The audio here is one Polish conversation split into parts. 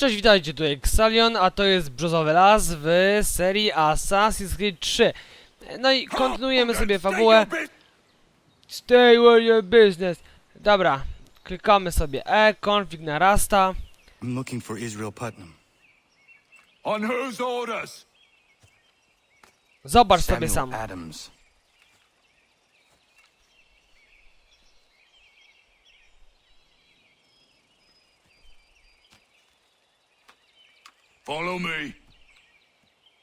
Cześć, witajcie, tu Xalion, a to jest Brzozowy Las w serii Assassin's Creed 3. No i kontynuujemy sobie fabułę. Stay where your business. Dobra, klikamy sobie E, config na Rasta. I'm looking for Israel Putnam. On whose orders? Zobacz sobie sam. Adams. Follow me.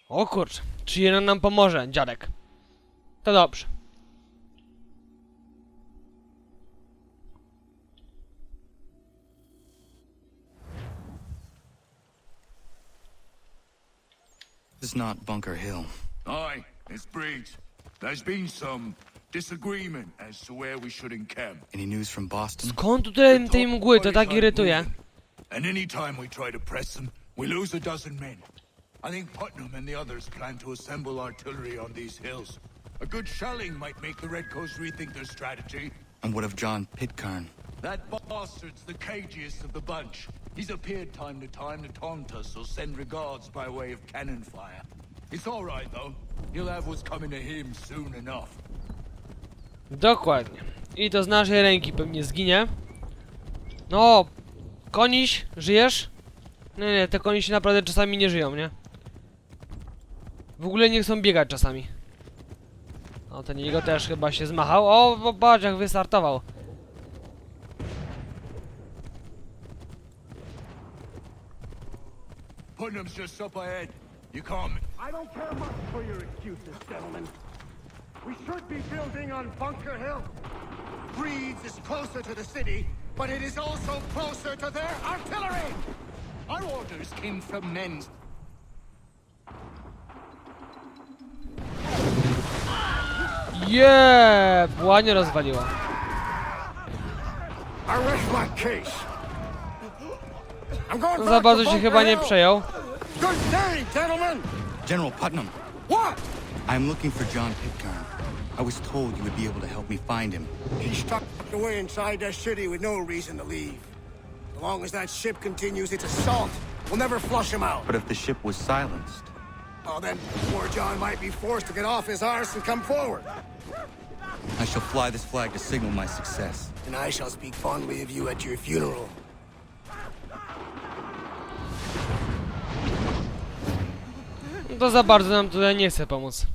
O kurcz, czy jeden nam pomoże, dziadek. To dobrze. This is not Bunker Hill. Aye, it's Breach. There's been some disagreement as to where we should encamp. Any news from Boston? Skąd tu tyle tej mgły, to tak irytuje. And any time we try to press them, we lose a dozen men. I think Putnam and the others plan to assemble artillery on these hills. A good shelling might make the Redcoats rethink their strategy. And what of John Pitcairn? That bastard's the cagiest of the bunch. He's appeared time to time to taunt us or send regards by way of cannon fire. It's all right, though. He'll have what's coming to him soon enough. Dokładnie. I to z naszej ręki pewnie zginie. No, koniś, żyjesz? Nie, nie, te koni się naprawdę czasami nie żyją, nie? W ogóle nie chcą biegać czasami. O, ten jego też chyba się zmachał. O, bo patrz jak wystartował. Putnam's just up ahead. You can't. I don't care much for your excuses, gentlemen. We should be building on Bunker Hill. Breeds is closer to the city, but it is also closer to their artillery! Our orders came from men. Case. I'm going za bardzo to się Bunker chyba nie przejął. Good day, gentlemen! General Putnam, What? I'm looking for John Pitcairn. I was told you would be able to help me find him. He's stuck away inside that city with no reason to leave. As long as that ship continues its assault, we'll never flush him out. But if the ship was silenced, Well, then, poor John might be forced to get off his arse and come forward. I shall fly this flag to signal my success. And I shall speak fondly of you at your funeral. To za bardzo nam tutaj nie chce pomóc.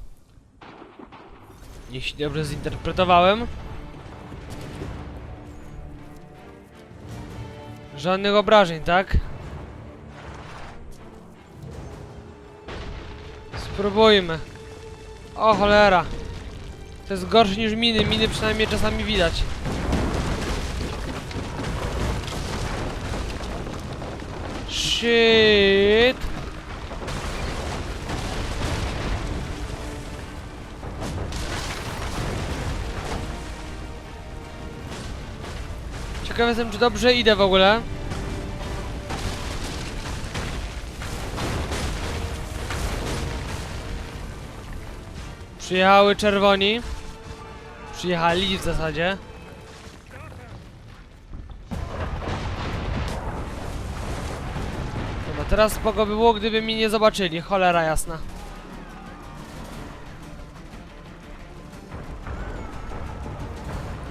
Jeśli dobrze zinterpretowałem. Żadnych obrażeń, tak? Spróbujmy. O cholera. To jest gorsze niż miny. Miny przynajmniej czasami widać. Shit. Ciekaw jestem, czy dobrze idę w ogóle. Przyjechały czerwoni. Przyjechali w zasadzie. Dobra, teraz spoko by było, gdyby mnie nie zobaczyli. Cholera jasna.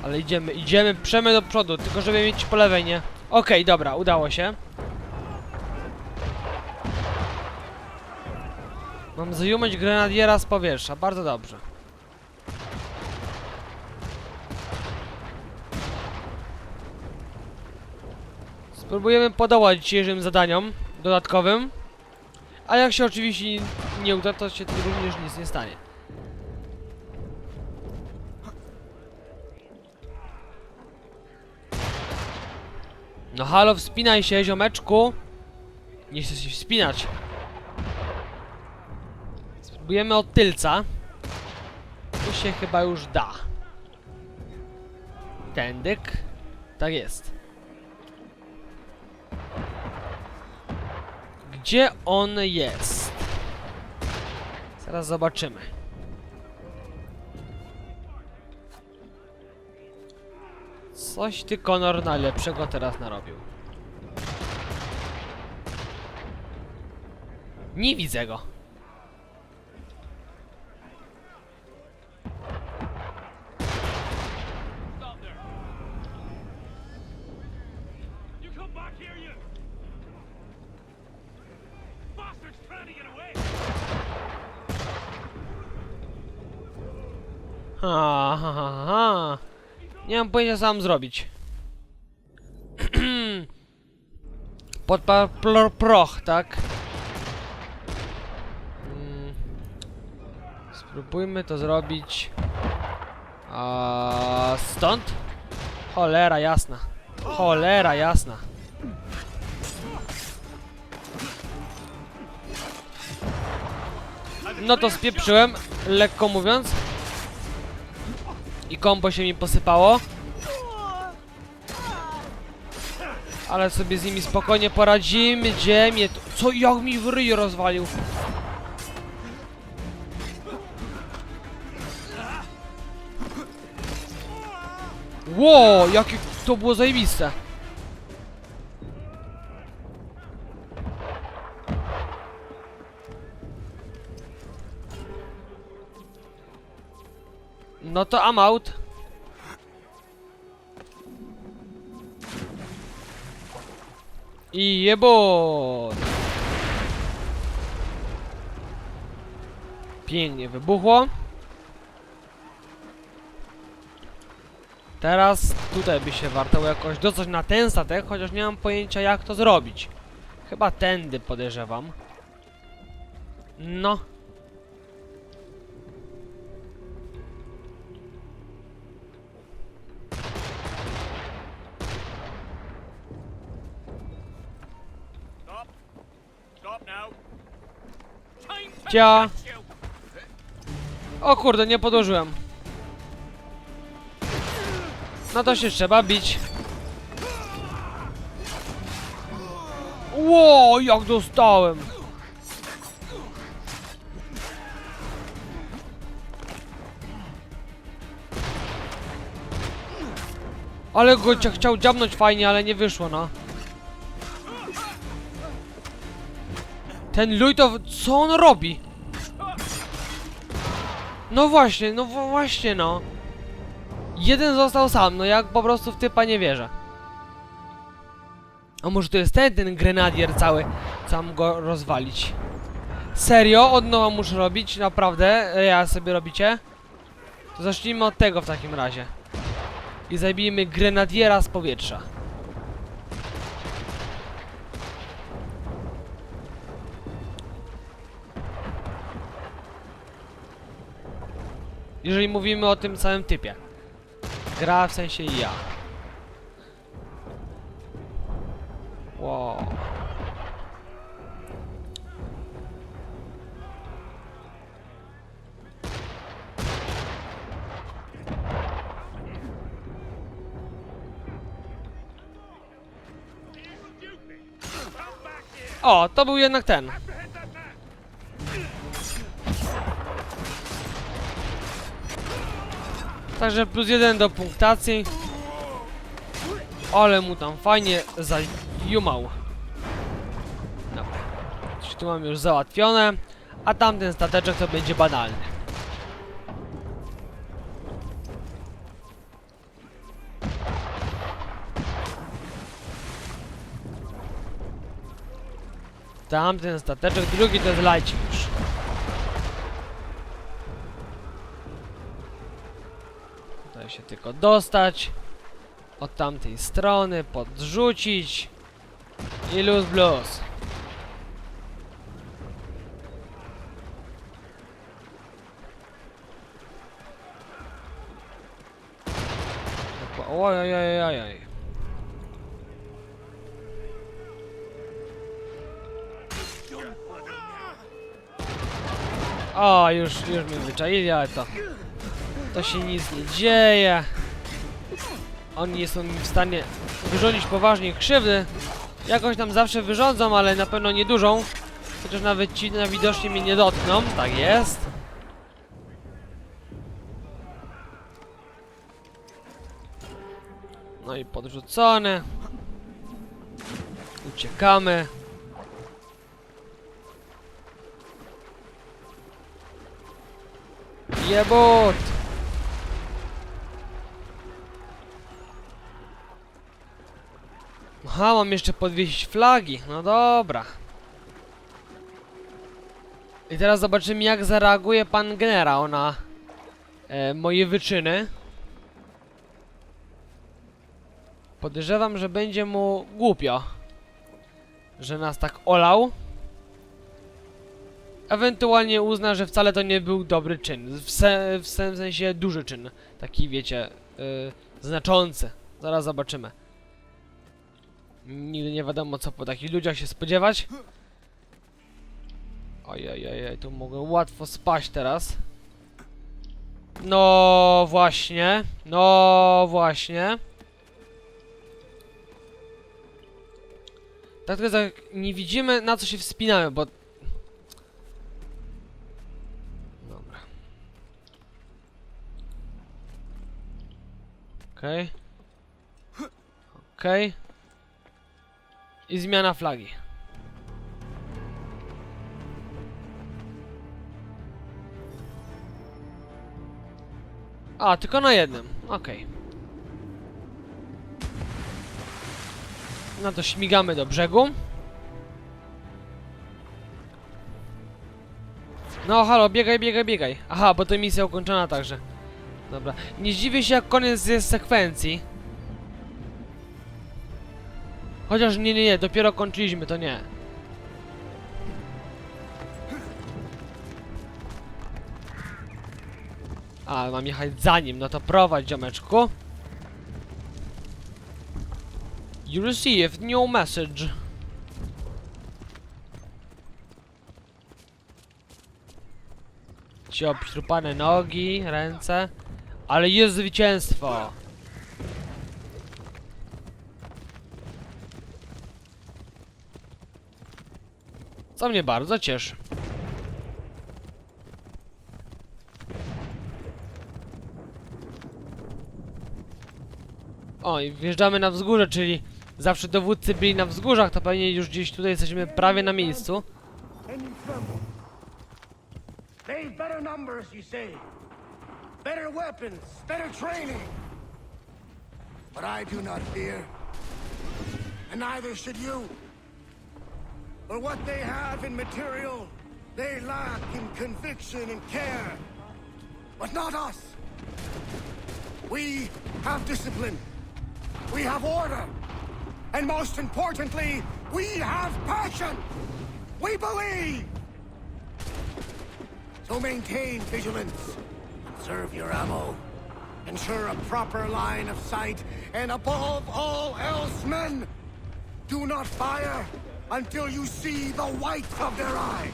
Ale idziemy, idziemy, przemy do przodu, tylko żeby mieć po lewej, nie? Okej, dobra, udało się. Mam zajumać grenadiera z powietrza, bardzo dobrze. Spróbujemy podołać dzisiejszym zadaniom dodatkowym. A jak się oczywiście nie uda, to się również nic nie stanie. No halo, wspinaj się, ziomeczku. Nie chcę się wspinać. Spróbujemy od tylca. Tu się chyba już da. Tędyk. Tak jest. Gdzie on jest? Zaraz zobaczymy. Coś ty Konor najlepszego teraz narobił. Nie widzę go. Mam pojęcia co mam zrobić. Podpa plor proch, tak? Mm. Spróbujmy to zrobić. A stąd? Cholera jasna. Cholera jasna. No to spieprzyłem, lekko mówiąc. I kombo się mi posypało. Ale sobie z nimi spokojnie poradzimy. Gdzie mnie. Co? Jak mi w ryj rozwalił? Ło, jakie to było zajebiste. No to I'm out. I jebo! Pięknie wybuchło. Teraz tutaj by się warto jakoś dostać na ten statek, chociaż nie mam pojęcia jak to zrobić. Chyba tędy podejrzewam. No. Cia. O kurde, nie podłożyłem. No to się trzeba bić. Ło, jak dostałem. Ale go cia- chciał dziabnąć fajnie, ale nie wyszło, no. Ten luj to... co on robi? No właśnie, no właśnie no. Jeden został sam, no jak po prostu w typa nie wierzę. A może to jest ten, ten grenadier cały, mam go rozwalić. Serio? Od nowa muszę robić? Naprawdę? E, Ja sobie robicie? To zacznijmy od tego w takim razie. I zabijmy grenadiera z powietrza. Jeżeli mówimy o tym samym typie. Gra w sensie ja. Wow. O, to był jednak ten. Także plus jeden do punktacji. Ale mu tam fajnie zajumał. Dobra. Czyli tu mam już załatwione. A tamten stateczek to będzie banalny. Tamten stateczek, drugi to jest lajcik już. Tutaj się tylko dostać. Od tamtej strony, podrzucić. I luz blues. Oj, oj, oj, oj, oj. O, już, już mnie wyczaili, ale to... To się nic nie dzieje. Oni nie są w stanie wyrządzić poważnie krzywdy. Jakoś nam zawsze wyrządzą, ale na pewno nie dużą. Chociaż nawet ci na widocznie mnie nie dotkną. Tak jest. No i podrzucone. Uciekamy. Jebut! Aha, mam jeszcze podwiesić flagi. No dobra. I teraz zobaczymy jak zareaguje pan generał na e, moje wyczyny. Podejrzewam, że będzie mu głupio, że nas tak olał. Ewentualnie uzna, że wcale to nie był dobry czyn. W, se, w sensie duży czyn. Taki, wiecie, yy, znaczący. Zaraz zobaczymy. Nigdy nie wiadomo, co po takich ludziach się spodziewać. Ojej, tu mogę łatwo spaść teraz. No właśnie, no właśnie. Tak tylko tak nie widzimy na co się wspinamy, bo... Dobra. Okej. Okej. I zmiana flagi. A, tylko na jednym. Okej. No to śmigamy do brzegu. No halo, biegaj, biegaj, biegaj. Aha, bo to misja ukończona także. Dobra. Nie zdziwię się jak koniec jest sekwencji. Chociaż nie, nie, nie, dopiero kończyliśmy, to nie. A, mam jechać za nim, no to prowadź, ziomeczku. You received new message. Ci obśrupane nogi, ręce. Ale jest zwycięstwo! Co mnie bardzo cieszy. O, i wjeżdżamy na wzgórze, czyli zawsze dowódcy byli na wzgórzach, to pewnie już gdzieś tutaj jesteśmy prawie na miejscu. But I do not fear. And neither should you. For what they have in material, they lack in conviction and care. But not us. We have discipline. We have order. And most importantly, we have passion. We believe. So maintain vigilance. Conserve your ammo. Ensure a proper line of sight. And above all else, men, do not fire until you see the whites of their eyes.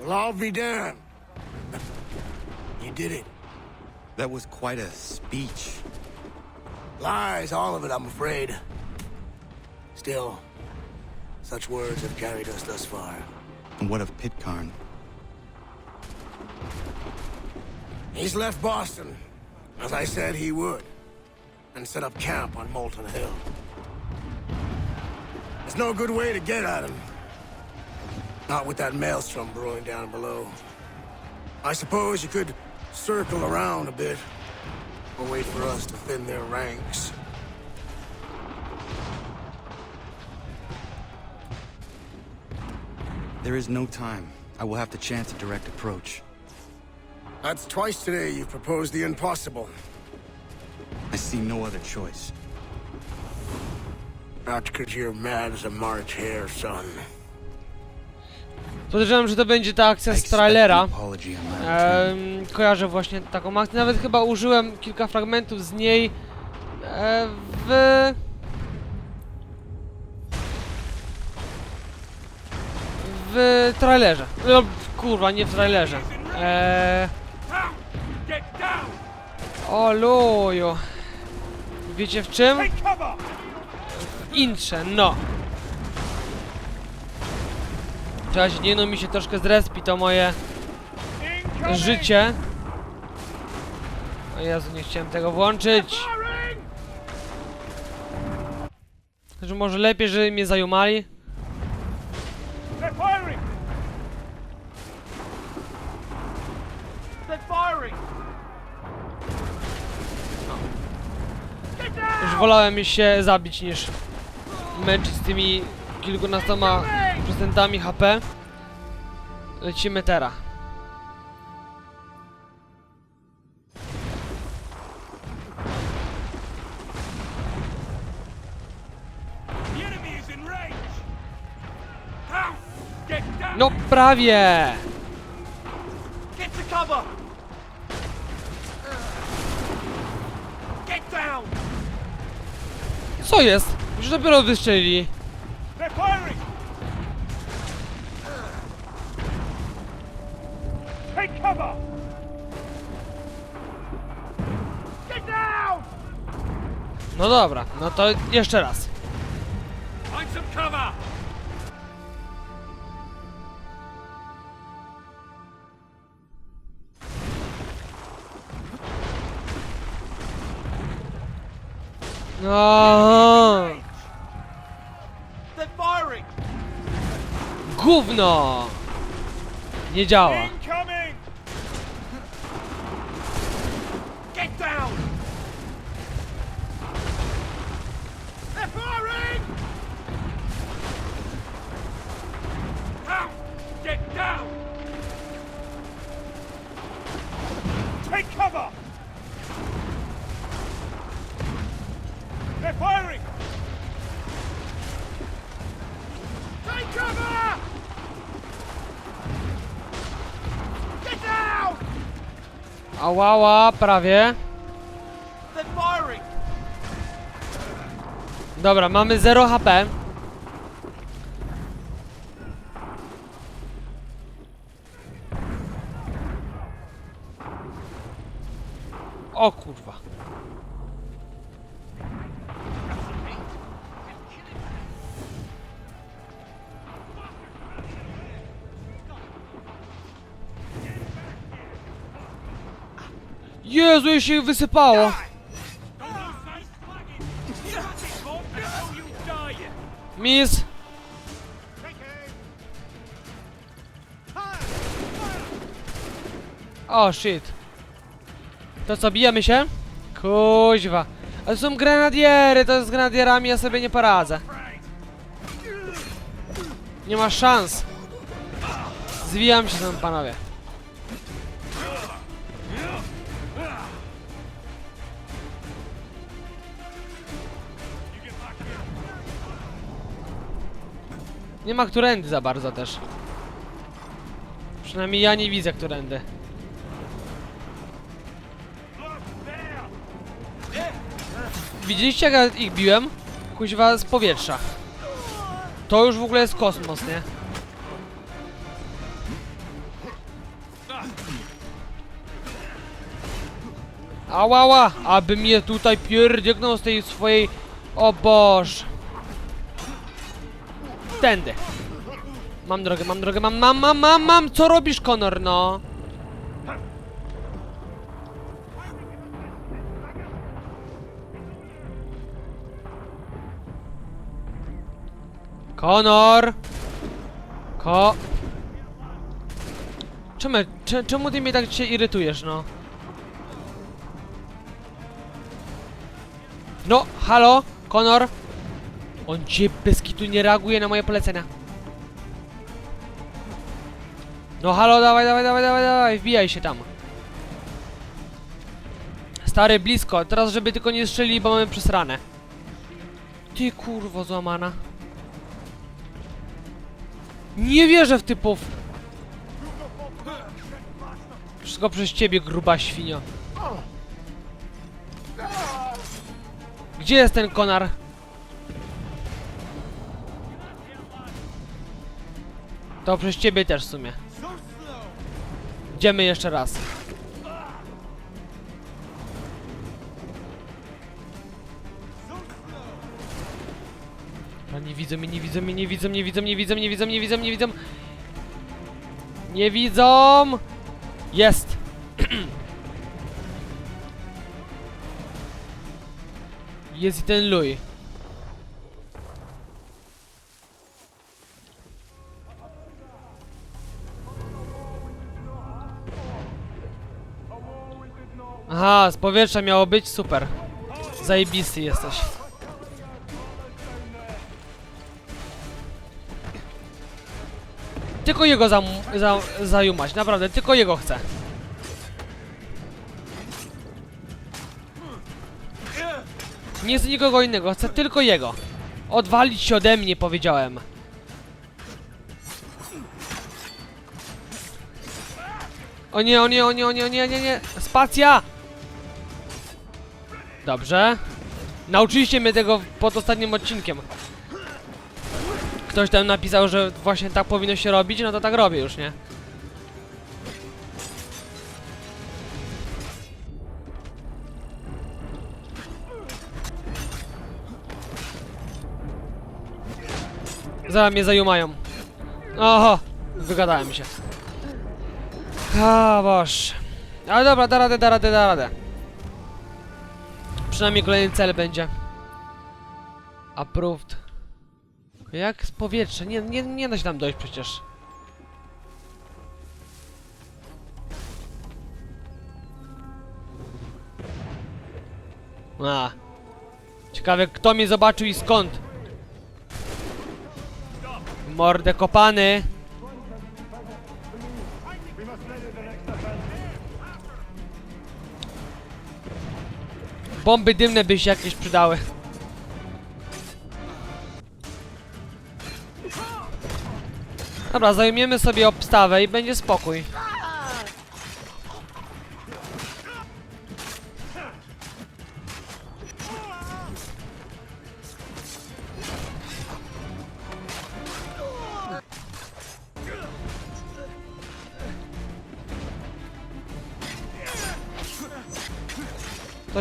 Well, I'll be damned. You did it. That was quite a speech. Lies, all of it, I'm afraid. Still, such words have carried us thus far. And what of Pitcairn? He's left Boston, as I said he would, and set up camp on Molten Hill. There's no good way to get at him. Not with that maelstrom brewing down below. I suppose you could circle around a bit, or wait for us to thin their ranks. There is no time. I will have to chance a direct approach. That's twice today you've proposed the impossible. I see no other choice. Not because you're mad as a March hare, son. Podejrzewam, że to będzie ta akcja z trailera. Em, kojarzę właśnie taką akcję. Nawet chyba użyłem kilka fragmentów z niej e, w. W trailerze. No, kurwa, nie w trailerze. Eee, o luju. Wiecie w czym? Intrze, no. Cześć, nie no mi się troszkę zrespi to moje życie. O Jezu, nie chciałem tego włączyć. Może lepiej, żeby mnie zajumali? Wolałem się zabić niż męczyć z tymi kilkunastoma procentami HP. Lecimy teraz. No prawie! Get down! Co jest? Już dopiero wystrzelili. No dobra, no to jeszcze raz. Find some cover! No, gówno! Nie działa. Ałała, prawie. Dobra, mamy 0 HP. You die! Miss. O, shit. To co, bijemy się? Kuźwa. Ale są grenadiery, to z grenadierami ja sobie nie poradzę. Nie ma szans. Zwijam się tam, panowie. Nie ma którędy za bardzo też. Przynajmniej ja nie widzę którędy. Widzieliście jak ja ich biłem? Kuźwa z powietrza. To już w ogóle jest kosmos, nie? Ałała! Aby mnie tutaj pierdyknął z tej swojej... O Boż! Tędy. Mam drogę, mam drogę, mam, mam, mam, mam, mam! Co robisz, Conor, no? Konor! Ko... Czemu, cze- czemu ty mnie tak się irytujesz, no? No, halo? Konor? On cię bez kitu nie reaguje na moje polecenia. No halo, dawaj, dawaj, dawaj, dawaj, dawaj, wbijaj się tam. Stary, blisko. Teraz, żeby tylko nie strzelili, bo mamy przesrane. Ty kurwo złamana. Nie wierzę w typów. Wszystko przez ciebie, gruba świnio. Gdzie jest ten konar? To przez ciebie też w sumie. Idziemy jeszcze raz. Nie widzę mnie, nie widzę mnie, nie widzę mnie, nie widzę mnie, nie widzę mnie, nie widzę mnie, nie widzę nie widzę Nie widzą! Jest! Jest i ten Louis. Aha, z powietrza miało być super. Zajebisty jesteś. Tylko jego zam, za, zajumać, naprawdę, tylko jego chcę. Nie chcę nikogo innego, chcę tylko jego. Odwalić się ode mnie, powiedziałem. O nie, o nie, o nie, o nie, o nie, nie, nie. Spacja! Dobrze. Nauczyliście mnie tego pod ostatnim odcinkiem. Ktoś tam napisał, że właśnie tak powinno się robić, no to tak robię już, nie? Zaraz mnie zajumają. Oho, wygadałem się. A boż. Ale dobra, da radę, da radę, da radę. Przynajmniej kolejny cel będzie. Approved. Jak z powietrza? Nie, nie, nie da się tam dojść przecież. A. Ciekawe kto mnie zobaczył i skąd. Mordę kopany. Bomby dymne by się jakieś przydały. Dobra, zajmiemy sobie obstawę i będzie spokój.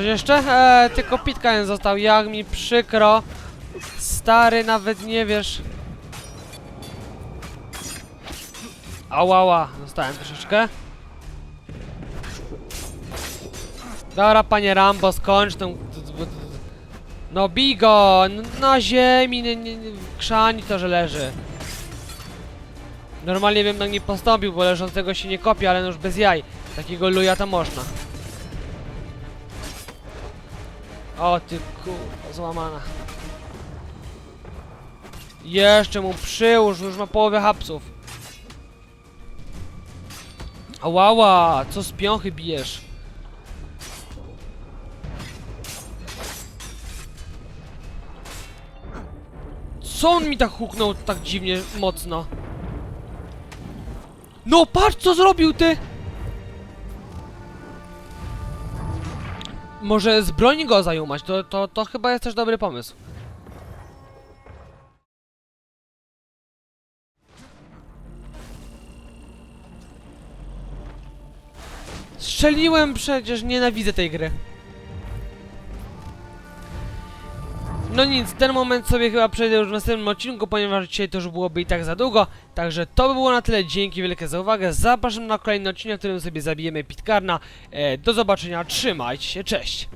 Jeszcze? Eee, tylko Pitcairn został, jak mi przykro. Stary, nawet nie wiesz. Ałała, dostałem troszeczkę. Dobra, panie Rambo, skończ tą... No bij go! n- Na ziemi, krzani to, że leży. Normalnie bym tak nie postąpił, bo leżącego się nie kopie, ale no już bez jaj. Takiego luja to można. O ty kurwa, złamana. Jeszcze mu przyłóż, już ma połowę hapsów. Ałała, co z piąchy bijesz? Co on mi tak huknął tak dziwnie mocno? No patrz co zrobił ty! Może z broni go zajumać, to, to, to chyba jest też dobry pomysł. Strzeliłem przecież, nienawidzę tej gry. No nic, ten moment sobie chyba przejdę już w następnym odcinku, ponieważ dzisiaj to już byłoby i tak za długo. Także to by było na tyle, dzięki wielkie za uwagę. Zapraszam na kolejny odcinek, w którym sobie zabijemy Pitkarna. E, do zobaczenia, trzymajcie się, cześć!